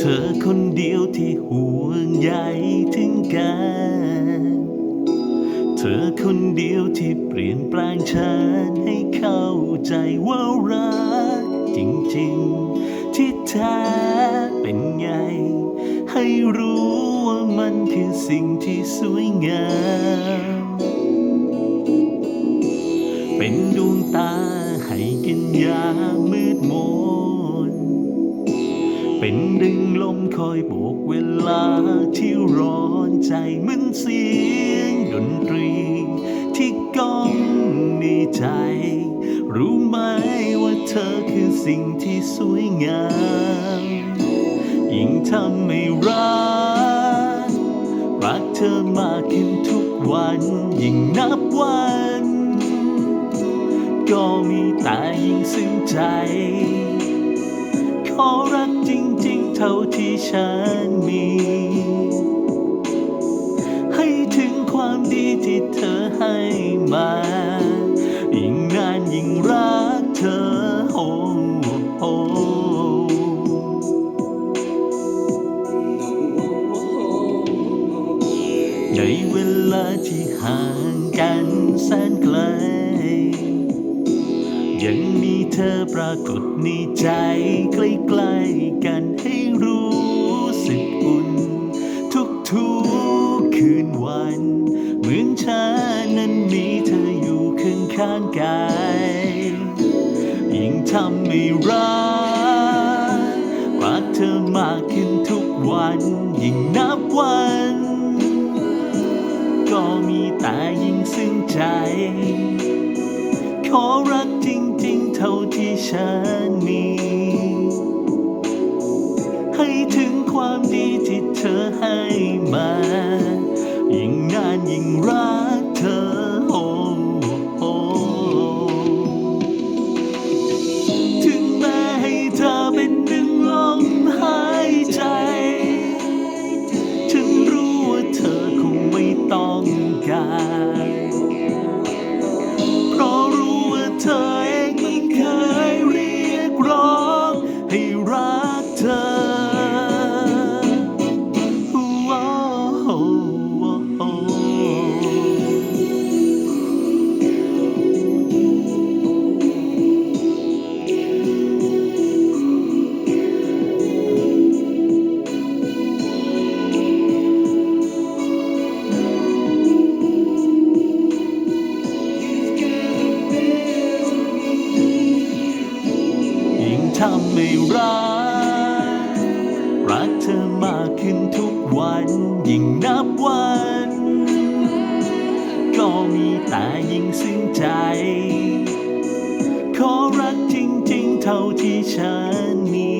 เธอคนเดียวที่ห่วงใยถึงกัน เธอคนเดียวที่เปลี่ยนแปลงฉันให้เข้าใจว่ารัก จริงๆ ที่แท้เป็นไง ให้รู้ว่ามันคือสิ่งที่สวยงาม เป็นดวงตาให้กันยามมืดมน เป็นดึงลมคอยโบกเวลาที่ร้อนใจเหมือนเสียงดนตรี ที่ก้องในใจ รู้ไหมว่าเธอคือสิ่งที่สวยงามยิ่งทำให้รักรักเธอมากขึ้นทุกวันยิ่งนับวัน ก็มีแต่ยิ่งซึ้งใจ ขอรักจริง ๆ เท่าที่ฉันมี ให้ถึงความดีที่เธอให้มา ยิ่งนานยิ่งรักเธอโอ้โอ้ในเวลาที่ห่างกันแสนไกล ยังมีเธอปรากฏในใจใกล้ๆกันให้รู้สึกอุ่น ทุกๆคืนวัน เหมือนฉันนั้นมีเธออยู่ข้างข้างๆกายยิ่งทำให้รักรักเธอมากขึ้นทุกวัน ยิ่งนับวัน ก็มีแต่ยิ่งซึ้งใจ ขอรักจริง เท่าที่ฉันมี ให้ถึงความดีที่เธอให้มา ยิ่งนานยิ่งรักเธอโอ้โอ้ถึงแม้ให้เธอเป็นหนึ่งลมหายใจ ฉันรู้ว่าเธอคงไม่ต้องการ ทำให้รัก รักเธอมากขึ้นทุกวัน ยิ่งนับวัน ก็มีแต่ยิ่งซึ้งใจ ขอรักจริงๆเท่าที่ฉันมี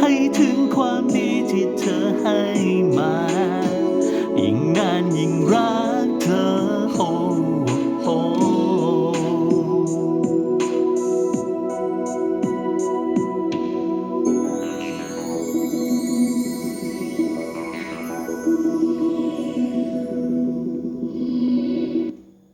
ให้ถึงความ